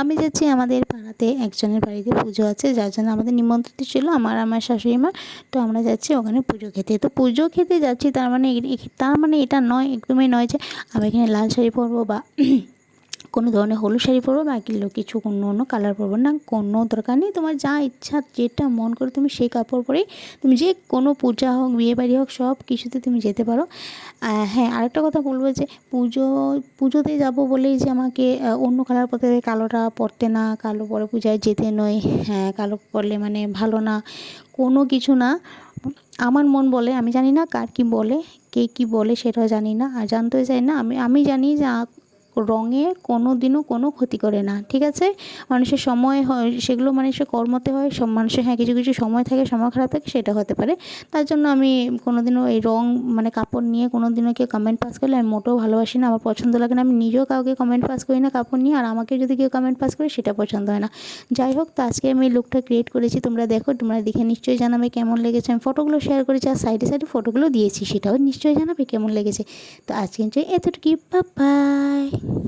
আমি যাচ্ছি আমাদের পাড়াতে, একজনের বাড়িতে পুজো আছে, যার জন্য আমাদের নিমন্ত্রিত ছিল আমার আমার শাশুড়ি মা। তো আমরা যাচ্ছি ওখানে পুজো খেতে। তো পুজো খেতে যাচ্ছি, তার মানে তার মানে এটা নয়, একদমই নয় যে, আমি এখানে লাল শাড়ি পরবো বা কোনো ধরনের হলুদ শাড়ি পরবো বা কিলো কিছু অন্য অন্য কালার পরবো না। কোনো দরকার নেই। তোমার যা ইচ্ছা, যেটা মন করে তুমি সেই কাপড় পরেই তুমি যে কোনো পূজা হোক, বিয়ে বাড়ি হোক, সব কিছুতে তুমি যেতে পারো। হ্যাঁ আরেকটা কথা বলব যে পুজো, পুজোতে যাব বলেই যে আমাকে অন্য কালার পরতে কালোটা পরতে না, কালো পরে পূজায় যেতে নয়। হ্যাঁ কালো পরলে মানে ভালো না, কোনো কিছু না। আমার মন বলে, আমি জানি না কার কি বলে, কে কি বলে সেটাও জানি না। আর জানতেও চাই না, আমি আমি জানি যে রঙে কোনো দিনও কোনো ক্ষতি করে না, ঠিক আছে? মানুষের সময় হয়, সেগুলো মানুষের কর্মতে হয় সব মানুষের হ্যাঁ কিছু কিছু সময় থাকে, সময় খারাপ থাকে, সেটা হতে পারে। তার জন্য আমি কোনো দিনও এই রং মানে কাপড় নিয়ে কোনো দিনও কেউ কমেন্ট পাস করলে, আমি মোটেও ভালোবাসি না, আমার পছন্দ লাগে না, আমি নিজেও কাউকে কমেন্ট পাস করি না কাপড় নিয়ে, আর আমাকে যদি কেউ কমেন্ট পাস করে, সেটা পছন্দ হয় না। যাই হোক, তো আজকে আমি লুকটা ক্রিয়েট করেছি, তোমরা দেখো, তোমরা দেখে নিশ্চয়ই জানাবে কেমন লেগেছে। আমি ফটোগুলো শেয়ার করেছি, আর সাইডে সাইডে ফটোগুলো দিয়েছি, সেটাও নিশ্চয়ই জানাবে কেমন লেগেছে। তো আজকে এতটুকু ಬಾಯ್